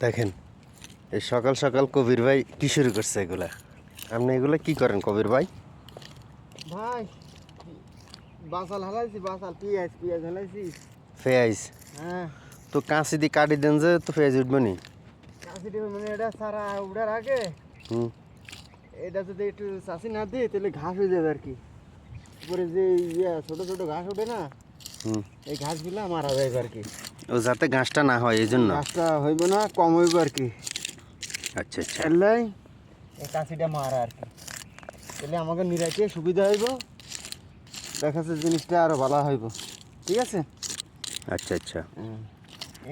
দেখেন এই সকাল সকাল কবির ভাই কি শুরু করছে এগুলা? আপনি এগুলো কি করেন কবির ভাই? ভাই বাসাল হালাইছি বাসাল পিঁয়াজ পিঁয়াজ হালাইছি। পেঁয়াজ? হ্যাঁ। তো কাঁচি দিয়ে কাটি দেন যে তো পেঁয়াজ উঠবে নি? কাশি দেবে মানে এটা সারা উঠার আগে হুম। এটা যদি একটু চাষি না দিই তাহলে ঘাস হয়ে যাবে আর কি। উপরে যে ইয়ে ছোটো ছোটো ঘাস ওঠে না এই ঘাসগুলো মারা যাবে আর কি। ও যাতে ঘাসটা না হয় এই জন্য ঘাসটা হইব না কম হইব আর কি। আচ্ছা আচ্ছা। এলাই এই কাশিটা মারা আর কি। তাহলে আমাকে নিরাইতে সুবিধা হইব। দেখা যাচ্ছে জিনিসটা আরও ভালো হইব। ঠিক আছে? আচ্ছা আচ্ছা।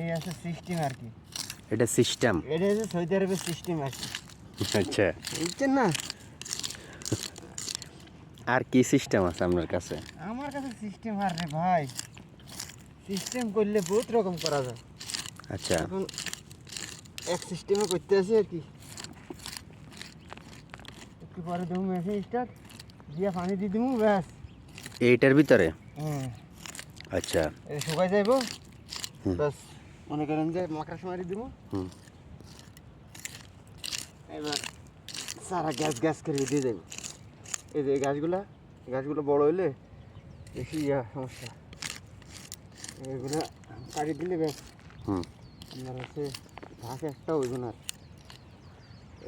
এই আছে সিস্টেম আর কি। এটা সিস্টেম? এটা হচ্ছে সৌদি আরবের সিস্টেম আর কি। আচ্ছা। বুঝছেন না? আর কি সিস্টেম আছে আপনার কাছে? আমার কাছে সিস্টেম আর রে ভাই। সিস্টেম করলে বহুত রকম করা যায়। আচ্ছা। এখন এক সিস্টেমে করতে আসি আর কি। একটু পরে দেবো মেশিন স্টার্ট দিয়ে পানি দিয়ে দেবো ব্যাস। এইটার ভিতরে? হুম আচ্ছা। শুকাই যাইব। ব্যাস মনে করেন যে মাকড়া দেবো। হুম। এবার সারা গ্যাস গ্যাস করে দিয়ে দেবো। এই যে গাছগুলা গাছগুলো বড় হইলে বেশি ইয়া সমস্যা। এগুলো কাটি দিলে ব্যাস। হুম। আপনার হচ্ছে ঘাস একটা না আর।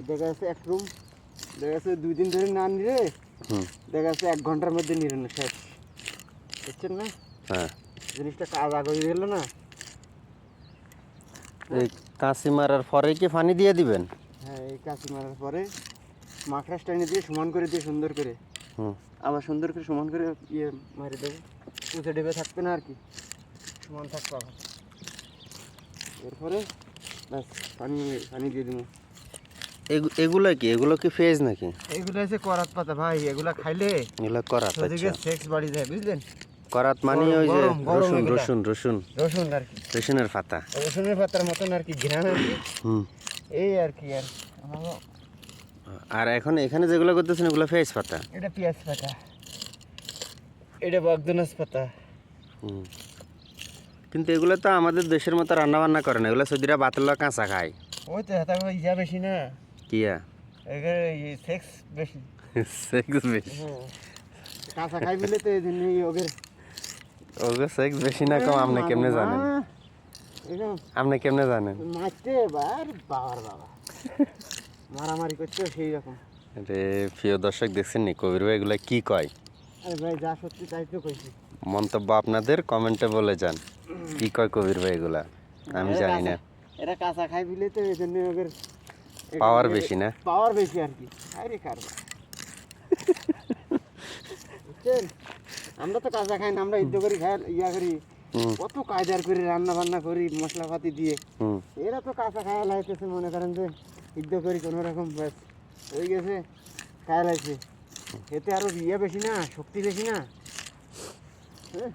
দেখা যাচ্ছে এক রুম দেখা যাচ্ছে দুই দিন ধরে না নিলে দেখা যাচ্ছে এক ঘণ্টার মধ্যে নিলে না শেষ। বুঝছেন না? হ্যাঁ। জিনিসটা কাজ আগে গেল না। এই কাঁচি মারার পরে কি পানি দিয়ে দিবেন? হ্যাঁ এই কাঁচি মারার পরে মাকড়াস টাইনে দিয়ে সমান করে দিয়ে সুন্দর করে হুম। আবার সুন্দর করে সমান করে ইয়ে মারি দেবো। উঁচে ডেবে থাকবে না আর কি। সমান থাকবে আবার। এরপরে ব্যাস পানি পানি দিয়ে দেবো। এগু- এগুলো কি? এগুলো কি ফেজ নাকি? এইগুলো হচ্ছে করাত পাতা ভাই এগুলা খাইলে এগুলো করাত আচ্ছা। সেক্স বাড়ি যায় বুঝলেন? করাত মানে ওই যে রসুন রসুন রসুন। রসুন আর কি। রসুনের পাতা। রসুনের পাতার মতন আর কি ঘৃণা হুম। এই আর কি আর এখন এখানে যেগুলো করতেছেন এগুলো ফেজ পাতা? এটা পেঁয়াজ পাতা। এটা বগদনাস পাতা। হুম। কিন্তু এগুলো তো আমাদের দেশের মতো রান্না বান্না করে না এগুলো সৌদিরা বাতলা কাঁচা খায়। ওই তো হাতা ইয়া বেশি না? কিয়া? এখানে সেক্স বেশি। সেক্স বেশি। কাঁচা খাই বলে তো এই জন্য ওদের সেক্স বেশি না কম আপনি কেমনে জানেন? আপনি কেমনে জানেন? মারতে এবার বাবার বাবা। মারামারি করছে সেই রকম। রে প্রিয় দর্শক দেখছেন নি? কবির ভাই এগুলো কি কয়? আরে ভাই যা সত্যি তাই তো কইছি। মন্তব্য আপনাদের কমেন্টে বলে যান। কি কয় কবির ভাই এগুলা? আমি জানি না। এরা কাঁচা খাই বলে তো এই জন্য ওদের পাওয়ার বেশি না? পাওয়ার বেশি আর কি। আরে কারবার বুঝছেন আমরা তো কাঁচা খাই না আমরা ইদ্য করি খাই ইয়া করি। কত কায়দার করে রান্না বান্না করি মশলাপাতি দিয়ে। এরা তো কাঁচা খায়া লাইতেছে মনে করেন যে। সিদ্ধ করি কোনো রকম ব্যাস। হয়ে গেছে খায়াল আছে। এতে আরও ইয়ে বেশি না, শক্তি বেশি না। হ্যাঁ?